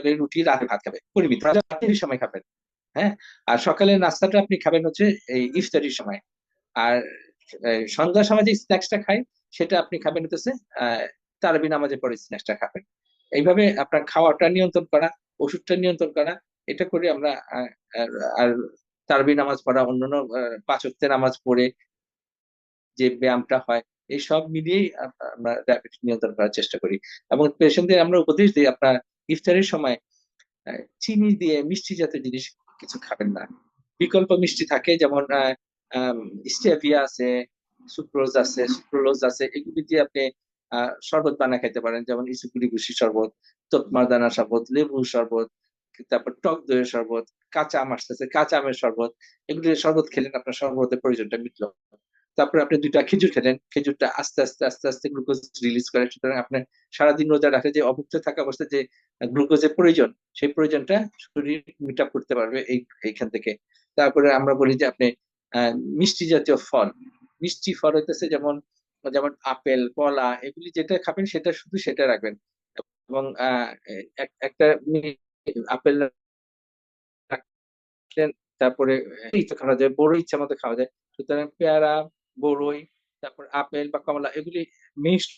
সকালে রুটি রাতে ভাত খাবে। পরিমিত রাতের সময় খাবেন? হ্যাঁ? আর সকালে নাস্তাটা আপনি খাবেন হচ্ছে এই ইফতারির সময়। আর সন্ধ্যার সময় যে স্ন্যাক্সটা খাই সেটা আপনি খাবেন হতেছে আহ তারাবি নামাজের পরে স্ন্যাক্সটা খাবেন। এইভাবে আপনার খাওয়াটা নিয়ন্ত্রণ করা ওষুধটা নিয়ন্ত্রণ করা এটা করে আমরা আর তারাবি নামাজ পড়া অন্যান্য আহ, পাঁচ ওয়াক্তের নামাজ পড়ে যে ব্যায়ামটা হয় এই সব মিলিয়েই আমরা ডায়াবেটিস নিয়ন্ত্রণ করার চেষ্টা করি। এবং পেশেন্টদের আমরা উপদেশ দিই আপনার ইফতারের সময় চিনি দিয়ে মিষ্টি জাতীয় জিনিস কিছু খাবেন না। বিকল্প মিষ্টি থাকে যেমন স্টেভিয়া আছে, সুক্রোজ আছে সুক্রোলোজ আছে, এগুলি দিয়ে আপনি শরবত বানায় খেতে পারেন। যেমন ইসুকুরি গুসি শরবত, তোতমারদানা শরবত, লেবু শরবত, তারপর টক দইয়ের শরবত, কাঁচা আম আসতেছে, কাঁচা আমের শরবত। এগুলি শরবত খেলেন আপনার শরবতের প্রয়োজনটা মিটলো। তারপরে আপনি দুইটা খেজুর খেলেন, খেজুরটা আস্তে আস্তে আস্তে আস্তে গ্লুকোজ রিলিজ করে সুতরাং আপনার সারাদিন রোজা রাখে যে অভুক্ত থাকা অবস্থায় যে গ্লুকোজের প্রয়োজন, সেই প্রয়োজনটা শরীর মিট আপ করতে পারবে এই, এইখান থেকে। তারপরে আমরা বলি যে আপনি মিষ্টি জাতীয় ফল। মিষ্টি ফল হইতেছে যেমন যেমন আপেল, কলা, এগুলি যেটা খাবেন সেটা শুধু সেটা রাখবেন। এবং একটা আপেল তারপরে ইচ্ছা খাওয়া যায় বড় ইচ্ছা মতো খাওয়া যায়। সুতরাং পেয়ারা বড়ই তারপর আপেল বা কমলা এগুলি মিক্সড